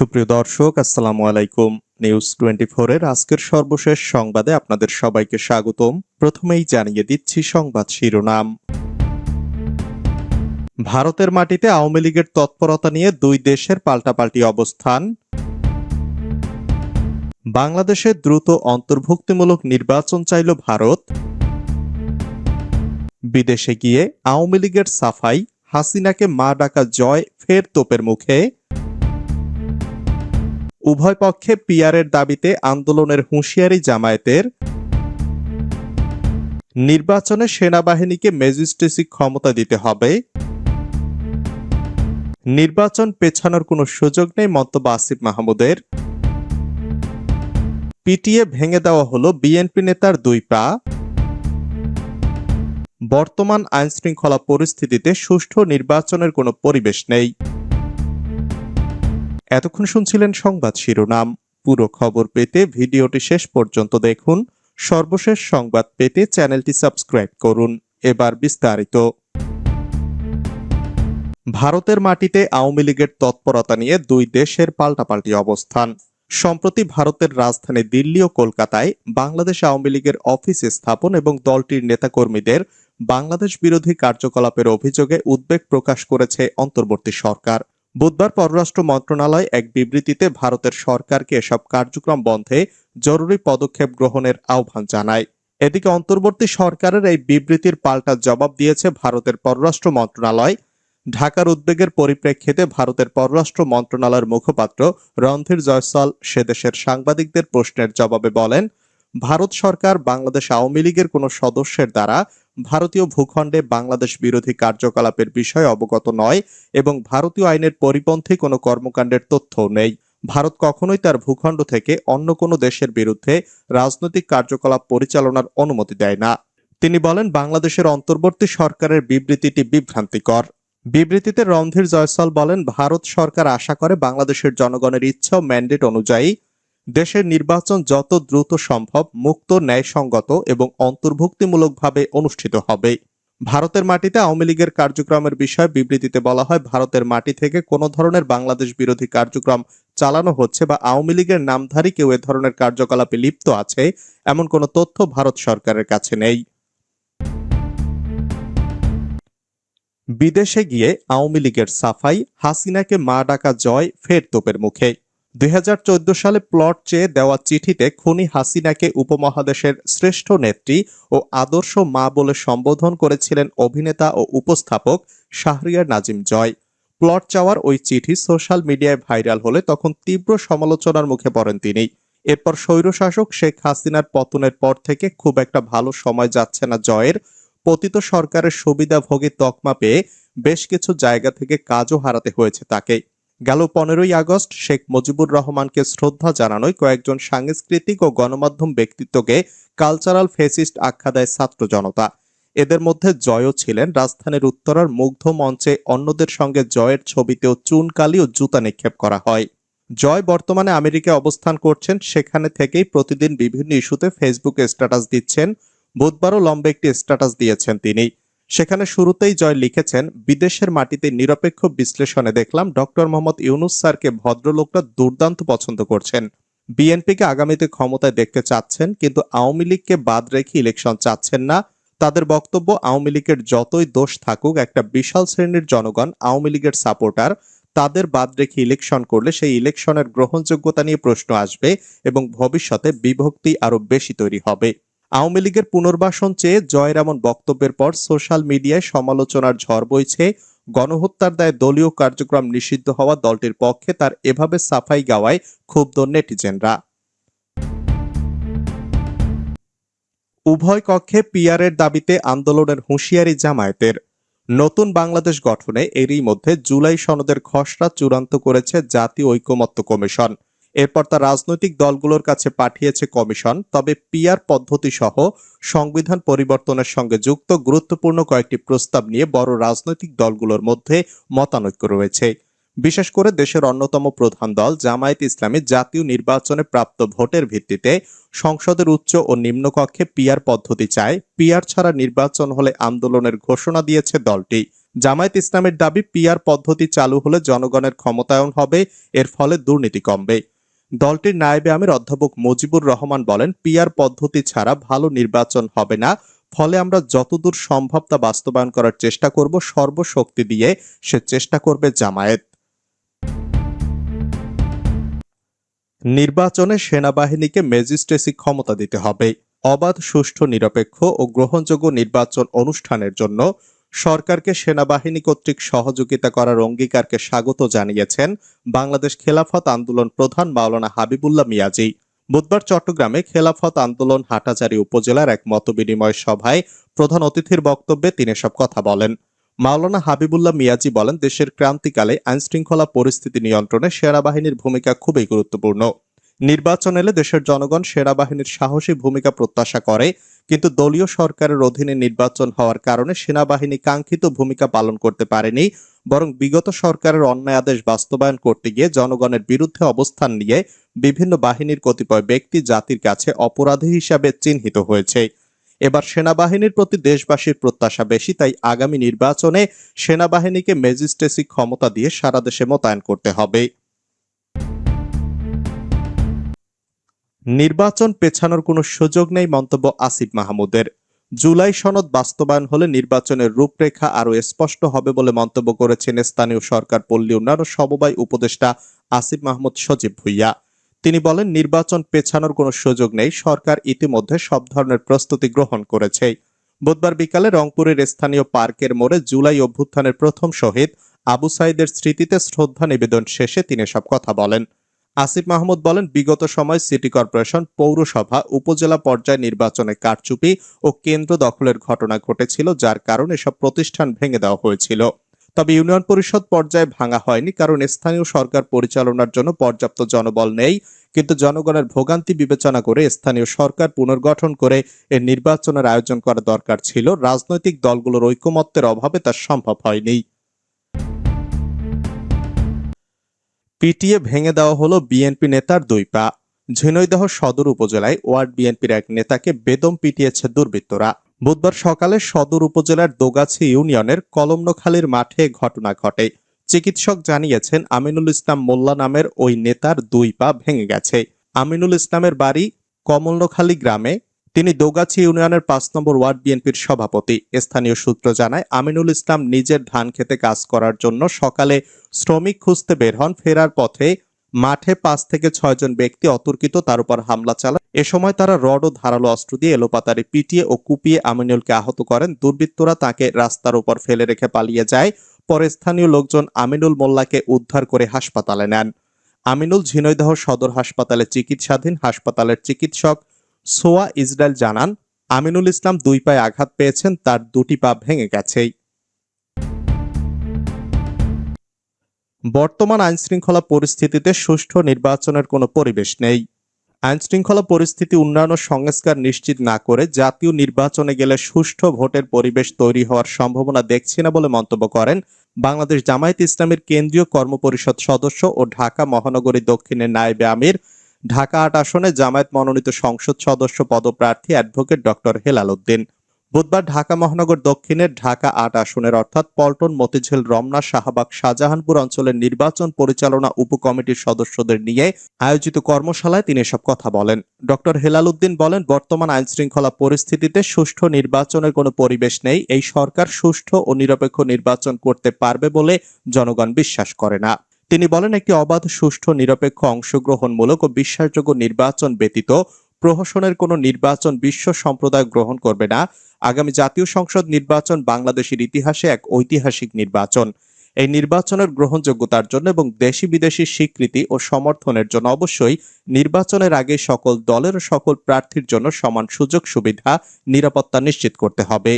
সুপ্রিয় দর্শক, আসসালামু আলাইকুম। নিউজ টোয়েন্টি এর আজকের সর্বশেষ সংবাদে আপনাদের সবাইকে স্বাগতম। প্রথমেই জানিয়ে দিচ্ছি সংবাদ শিরোনাম। ভারতের মাটিতে আওয়ামী লীগের তৎপরতা নিয়ে দুই দেশের পাল্টাপাল্টি অবস্থান। বাংলাদেশে দ্রুত অন্তর্ভুক্তিমূলক নির্বাচন চাইল ভারত। বিদেশে গিয়ে আওয়ামী লীগের সাফাই, হাসিনাকে মা ডাকা জয় ফের তোপের মুখে। উভয় পক্ষে পিয়ারের দাবিতে আন্দোলনের হুঁশিয়ারি জামায়াতের। নির্বাচনে সেনাবাহিনীকে ম্যাজিস্ট্রেসি ক্ষমতা দিতে হবে। নির্বাচন পেছানোর কোনো সুযোগ নেই মন্তব্য আসিফ মাহমুদের। পিটিএ ভেঙে দেওয়া হলো বিএনপি নেতার দুই পা। বর্তমান আইনশৃঙ্খলা পরিস্থিতিতে সুষ্ঠু নির্বাচনের কোনো পরিবেশ নেই। এতক্ষণ শুনছিলেন সংবাদ শিরোনাম। পুরো খবর পেতে ভিডিওটি শেষ পর্যন্ত দেখুন। সর্বশেষ সংবাদ পেতে চ্যানেলটি সাবস্ক্রাইব করুন। এবার বিস্তারিত। ভারতের মাটিতে আওয়ামী লীগের তৎপরতা নিয়ে দুই দেশের পাল্টাপাল্টি অবস্থান। সম্প্রতি ভারতের রাজধানী দিল্লি ও কলকাতায় বাংলাদেশ আওয়ামী লীগের অফিস স্থাপন এবং দলটির নেতাকর্মীদের বাংলাদেশ বিরোধী কার্যকলাপের অভিযোগে উদ্বেগ প্রকাশ করেছে অন্তর্বর্তী সরকার। বুধবার পররাষ্ট্র মন্ত্রণালয় এক বিবৃতিতে ভারতের সরকারকে এসব কার্যক্রম বন্ধে জরুরি পদক্ষেপ গ্রহণের আহ্বান জানায়। এদিকে অন্তর্বর্তী সরকারের এই বিবৃতির পাল্টা জবাব দিয়েছে ভারতের পররাষ্ট্র মন্ত্রণালয়। ঢাকার উদ্বেগের পরিপ্রেক্ষিতে ভারতের পররাষ্ট্র মন্ত্রণালয়ের মুখপাত্র রণধীর জয়সওয়াল সেদেশের সাংবাদিকদের প্রশ্নের জবাবে বলেন, ভারত সরকার বাংলাদেশ আওয়ামী লীগের কোনো সদস্যের দ্বারা ভারতীয় ভূখণ্ডে বাংলাদেশ বিরোধী কার্যকলাপের বিষয়ে অবগত নয় এবং ভারতীয় আইনের পরিপন্থী কোনো কর্মকাণ্ডের তথ্যও নেই। ভারত কখনোই তার ভূখণ্ড থেকে অন্য কোনো দেশের বিরুদ্ধে রাজনৈতিক কার্যকলাপ পরিচালনার অনুমতি দেয় না। তিনি বলেন, বাংলাদেশের অন্তর্বর্তী সরকারের বিবৃতিটি বিভ্রান্তিকর। বিবৃতিতে রণধীর জয়সল বলেন, ভারত সরকার আশা করে বাংলাদেশের জনগণের ইচ্ছা ও ম্যান্ডেট অনুযায়ী দেশের নির্বাচন যত দ্রুত সম্ভব মুক্ত, ন্যায়সঙ্গত এবং অন্তর্ভুক্তিমূলকভাবে অনুষ্ঠিত হবে। ভারতের মাটিতে আওয়ামী লীগের কার্যক্রমের বিষয়ে বিবৃতিতে বলা হয়, ভারতের মাটি থেকে কোনো ধরনের বাংলাদেশ বিরোধী কার্যক্রম চালানো হচ্ছে বা আওয়ামী লীগের নামধারী কেউ এ ধরনের কার্যকলাপে লিপ্ত আছে, এমন কোনো তথ্য ভারত সরকারের কাছে নেই। বিদেশে গিয়ে আওয়ামী লীগের সাফাই, হাসিনাকে মা ডাকা জয়, ফের তোপের মুখে। দুই হাজার চোদ্দ সালে প্লট চেয়ে দেওয়া চিঠিতে খুনি হাসিনাকে উপমহাদেশের শ্রেষ্ঠ নেত্রী ও আদর্শ মা বলে সম্বোধন করেছিলেন অভিনেতা ও উপস্থাপক শাহরিয়ার নাজিম জয়। প্লট চাওয়ার ওই চিঠি সোশ্যাল মিডিয়ায় ভাইরাল হলে তখন তীব্র সমালোচনার মুখে পড়েন তিনি। এরপর স্বৈরশাসক শেখ হাসিনার পতনের পর থেকে খুব একটা ভালো সময় যাচ্ছে না জয়ের। পতিত সরকারের সুবিধাভোগী তকমা পেয়ে বেশ কিছু জায়গা থেকে কাজও হারাতে হয়েছে তাকে। গেল পনেরোই আগস্ট শেখ মুজিবুর রহমানকে শ্রদ্ধা জানানোয় কয়েকজন সাংস্কৃতিক ও গণমাধ্যম ব্যক্তিত্বকে কালচারাল ফেসিস্ট আখ্যা দেয় ছাত্র জনতা। এদের মধ্যে জয়ও ছিলেন রাজধানীর উত্তরার মুগ্ধ মঞ্চে অন্যদের সঙ্গে জয়ের ছবিতেও চুনকালি ও জুতা নিক্ষেপ করা হয়। জয় বর্তমানে আমেরিকায় অবস্থান করছেন, সেখানে থেকেই প্রতিদিন বিভিন্ন ইস্যুতে ফেসবুকে স্ট্যাটাস দিচ্ছেন। বুধবারও লম্বা একটি স্ট্যাটাস দিয়েছেন তিনি। সেখানে শুরুতেই জয় লিখেছেন বিদেশের মাটিতে নিরপেক্ষ বিশ্লেষণে দেখলাম ডক্টর মোহাম্মদ ইউনুস স্যারকে ভদ্রলোকরা দুর্দান্ত পছন্দ করছেন। বিএনপিকে আগামীতে ক্ষমতায় দেখতে চাচ্ছেন, কিন্তু আওয়ামী লীগকে বাদ রেখে ইলেকশন চাচ্ছেন না। তাদের বক্তব্য, আওয়ামী লীগের যতই দোষ থাকুক, একটা বিশাল শ্রেণির জনগণ, আওয়ামী লীগের সাপোর্টার, তাদের বাদ রেখে ইলেকশন করলে সেই ইলেকশনের গ্রহণযোগ্যতা নিয়ে প্রশ্ন আসবে এবং ভবিষ্যতে বিভক্তি আরও বেশি তৈরি হবে। আওয়ামী লীগের পুনর্বাসন চেয়ে জয়ের এমন বক্তব্যের পর সোশ্যাল মিডিয়ায় সমালোচনার ঝড় বইছে। গণহত্যার দায়ে দলীয় কার্যক্রম নিষিদ্ধ হওয়া দলটির পক্ষে তার এভাবে সাফাই গাওয়ায় ক্ষুব্ধ নেটিজেনরা। উভয় কক্ষে পিয়ারের দাবিতে আন্দোলনের হুঁশিয়ারি জামায়াতের। নতুন বাংলাদেশ গঠনে এরই মধ্যে জুলাই সনদের খসড়া চূড়ান্ত করেছে জাতীয় ঐকমত্য কমিশন। এরপর তা রাজনৈতিক দলগুলোর কাছে পাঠিয়েছে কমিশন, তবে পিআর পদ্ধতি সহ সংবিধান পরিবর্তনের সঙ্গে যুক্ত গুরুত্বপূর্ণ কয়েকটি প্রস্তাব নিয়ে বড় রাজনৈতিক দলগুলোর মধ্যে মতানৈক্য রয়েছে। বিশেষ করে দেশের অন্যতম প্রধান দল জামায়াত ইসলামী জাতীয় নির্বাচনে প্রাপ্ত ভোটের ভিত্তিতে সংসদের উচ্চ ও নিম্নকক্ষে পিআর পদ্ধতি চায়। পিআর ছাড়া নির্বাচন হলে আন্দোলনের ঘোষণা দিয়েছে দলটি। জামায়াত ইসলামের দাবি, পিআর পদ্ধতি চালু হলে জনগণের ক্ষমতায়ন হবে, এর ফলে দুর্নীতি কমবে। দলটির নায়েবে আমির অধ্যাপক মুজিবুর রহমান বলেন, পিআর পদ্ধতি ছাড়া ভালো নির্বাচন হবে না। ফলে আমরা যতদূর সম্ভব তা বাস্তবায়ন করার চেষ্টা করব। সর্বশক্তি দিয়ে সে চেষ্টা করবে জামায়াত। নির্বাচনে সেনাবাহিনীকে ম্যাজিস্ট্রেসি ক্ষমতা দিতে হবে। অবাধ, সুষ্ঠু, নিরপেক্ষ ও গ্রহণযোগ্য নির্বাচন অনুষ্ঠানের জন্য সরকারকে সেনাবাহিনী কর্তৃক সহযোগিতা করার অঙ্গীকারকে স্বাগত জানিয়েছেন বাংলাদেশ খেলাফত আন্দোলন প্রধান মাওলানা হাবিবুল্লাহ মিয়াজি। বুধবার চট্টগ্রামে খেলাফত আন্দোলন হাটাজারি উপজেলার এক মতবিনিময় সভায় প্রধান অতিথির বক্তব্যে তিনি সব কথা বলেন। মাওলানা হাবিবুল্লাহ মিয়াজি বলেন, দেশের ক্রান্তিকালে আইনশৃঙ্খলা পরিস্থিতি নিয়ন্ত্রণে সেনাবাহিনীর ভূমিকা খুবই গুরুত্বপূর্ণ। নির্বাচন এলে দেশের জনগণ সেনাবাহিনীর সাহসী ভূমিকা প্রত্যাশা করে কিন্তু দলীয় সরকারের অধীনে নির্বাচন হওয়ার কারণে সেনাবাহিনী কাঙ্ক্ষিত ভূমিকা পালন করতে পারেনি, বরং বিগত সরকারের অন্যায় আদেশ বাস্তবায়ন করতে গিয়ে জনগণের বিরুদ্ধে অবস্থান নিয়ে বিভিন্ন বাহিনীর কতিপয় ব্যক্তি জাতির কাছে অপরাধী হিসাবে চিহ্নিত হয়েছে। এবার সেনাবাহিনীর প্রতি দেশবাসীর প্রত্যাশা বেশি, তাই আগামী নির্বাচনে সেনাবাহিনীকে ম্যাজিস্ট্রেসি ক্ষমতা দিয়ে সারা দেশে মোতায়েন করতে হবে। নির্বাচন পেছানোর কোনো সুযোগ নেই মন্তব্য আসিফ মাহমুদের। জুলাই সনদ বাস্তবায়ন হলে নির্বাচনের রূপরেখা আরও স্পষ্ট হবে বলে মন্তব্য করেছেন স্থানীয় সরকার পল্লী উন্নয়ন সমবায় উপদেষ্টা আসিফ মাহমুদ সজীব ভুইয়া। তিনি বলেন, নির্বাচন পেছানোর কোনো সুযোগ নেই, সরকার ইতিমধ্যে সব ধরনের প্রস্তুতি গ্রহণ করেছে। বুধবার বিকালে রংপুরের স্থানীয় পার্কের মোড়ে জুলাই অভ্যুত্থানের প্রথম শহীদ আবু সাইদের স্মৃতিতে শ্রদ্ধা নিবেদন শেষে তিনি সব কথা বলেন। আসিফ মাহমুদ বলেন, বিগত সময় সিটি কর্পোরেশন পৌরসভা, উপজেলা পর্যায়ে নির্বাচনে কারচুপি ও কেন্দ্র দখলের ঘটনা ঘটেছিল, যার কারণে সব প্রতিষ্ঠান ভেঙে দেওয়া হয়েছিল। তবে ইউনিয়ন পরিষদ পর্যায়ে ভাঙা হয়নি, কারণ স্থানীয় সরকার পরিচালনার জন্য পর্যাপ্ত জনবল নেই। কিন্তু জনগণের ভোগান্তি বিবেচনা করে স্থানীয় সরকার পুনর্গঠন করে এর নির্বাচনের আয়োজন করা দরকার ছিল। রাজনৈতিক দলগুলোর ঐকমত্যের অভাবে তা সম্ভব হয়নি। পিটিয়ে ভেঙে দেওয়া হলো বিএনপি নেতার দুই পা। ঝিনাইদহ সদর উপজেলায় ওয়ার্ড বিএনপির এক নেতাকে বেদম পিটিয়েছে দুর্বৃত্তরা। বুধবার সকালে সদর উপজেলার দোগাছি ইউনিয়নের কলমনখালীর মাঠে ঘটনা ঘটে। চিকিৎসক জানিয়েছেন, আমিনুল ইসলাম মোল্লা নামের ওই নেতার দুই পা ভেঙে গেছে। আমিনুল ইসলামের বাড়ি কমলনখালী গ্রামে তিনি দোগাছি ইউনিয়নের পাঁচ নম্বর ওয়ার্ড বিএনপির সভাপতি। স্থানীয় সূত্র জানায়, আমিনুল ইসলাম নিজের ধান খেতে কাজ করার জন্য সকালে শ্রমিক খুঁজতে বের হন। ফেরার পথে মাঠে পাঁচ থেকে ছয়জন ব্যক্তি অতর্কিত, তার উপর হামলা চালায়। এ সময় তারা রড ও ধারালো অস্ত্র দিয়ে এলোপাতারে পিটিয়ে ও কুপিয়ে আমিনুলকে আহত করেন। দুর্বৃত্তরা তাকে রাস্তার উপর ফেলে রেখে পালিয়ে যায়। পরে স্থানীয় লোকজন আমিনুল মোল্লাকে উদ্ধার করে হাসপাতালে নেন। আমিনুল ঝিনৈদহ সদর হাসপাতালে চিকিৎসাধীন। হাসপাতালের চিকিৎসক সোয়া ইসরায়েল জানান, আমিনুল ইসলাম দুই পায়ে আঘাত পেয়েছেন, তার দুটি পা ভেঙে গেছেই। বর্তমান আইনশৃঙ্খলা পরিস্থিতিতে সুষ্ঠু নির্বাচনের কোনো পরিবেশ নেই। আইনশৃঙ্খলা পরিস্থিতি উন্নয়ন ও সংস্কার নিশ্চিত না করে জাতীয় নির্বাচনে গেলে সুষ্ঠু ভোটের পরিবেশ তৈরি হওয়ার সম্ভাবনা দেখছি না বলে মন্তব্য করেন বাংলাদেশ জামায়াত ইসলামের কেন্দ্রীয় কর্মপরিষদ সদস্য ও ঢাকা মহানগরী দক্ষিণের নায়েবে আমির ঢাকা আট আসনে জামায়াত মনোনীত সংসদ সদস্য পদপ্রার্থী অ্যাডভোকেট ডক্টর হেলাল উদ্দিন। বুধবার ঢাকা মহানগর দক্ষিণের ঢাকা আট আসনের অর্থাৎ পল্টন, মতিঝিল, রমনা, শাহবাগ, শাহজাহানপুর অঞ্চলের নির্বাচন পরিচালনা উপকমিটির সদস্যদের নিয়ে আয়োজিত কর্মশালায় তিনি এসব কথা বলেন। ডক্টর হেলাল উদ্দিন বলেন, বর্তমান আইন শৃঙ্খলা পরিস্থিতিতে সুষ্ঠু নির্বাচনের কোনো পরিবেশ নেই। এই সরকার সুষ্ঠু ও নিরপেক্ষ নির্বাচন করতে পারবে বলে জনগণ বিশ্বাস করে না। তিনি বলেন, একটি অবাধ, সুষ্ঠু, নিরপেক্ষ, অংশগ্রহণমূলক ও বিশ্বাসযোগ্য নির্বাচন ব্যতীত প্রহসনের কোনো নির্বাচন বিশ্ব সম্প্রদায় গ্রহণ করবে না। আগামী জাতীয় সংসদ নির্বাচন বাংলাদেশের ইতিহাসে এক ঐতিহাসিক নির্বাচন। এই নির্বাচনের গ্রহণযোগ্যতার জন্য এবং দেশি বিদেশি স্বীকৃতি ও সমর্থনের জন্য অবশ্যই নির্বাচনের আগে সকল দলের সকল প্রার্থীর জন্য সমান সুযোগ সুবিধা নিরাপত্তা নিশ্চিত করতে হবে।